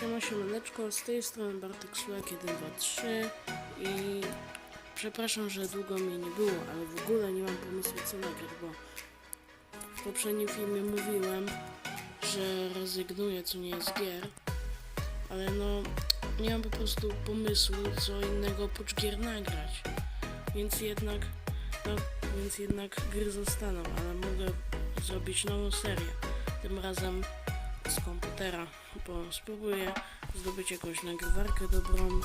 Siema, siemaneczko, z tej strony Bartek Słek 123 i przepraszam, że długo mnie nie było, ale w ogóle nie mam pomysłu co nagrać, bo w poprzednim filmie mówiłem, że rezygnuję co nie jest gier, ale no nie mam po prostu pomysłu co innego oprócz gier nagrać, więc jednak, no, więc jednak gry zostaną, ale mogę zrobić nową serię, tym razem z komputera, bo spróbuję zdobyć jakąś nagrywarkę dobrą,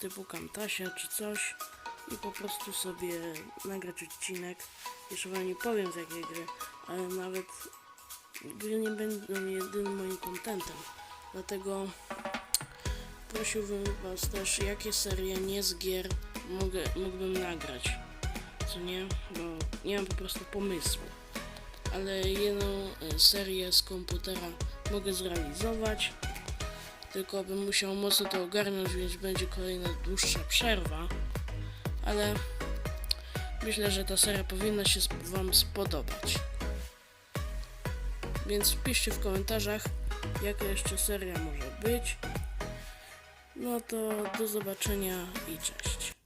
typu Camtasia czy coś i po prostu sobie nagrać odcinek. Jeszcze wam nie powiem z jakiej gry, ale nawet gry nie będą jedynym moim kontentem. Dlatego prosiłbym was też, jakie serie nie z gier mogę, mógłbym nagrać. Co nie? Bo nie mam po prostu pomysłu ale jedną e, serię z komputera mogę zrealizować. Tylko bym musiał mocno to ogarnąć, więc będzie kolejna dłuższa przerwa. Ale myślę, że ta seria powinna się Wam spodobać. Więc piszcie w komentarzach, jaka jeszcze seria może być. No to do zobaczenia i cześć.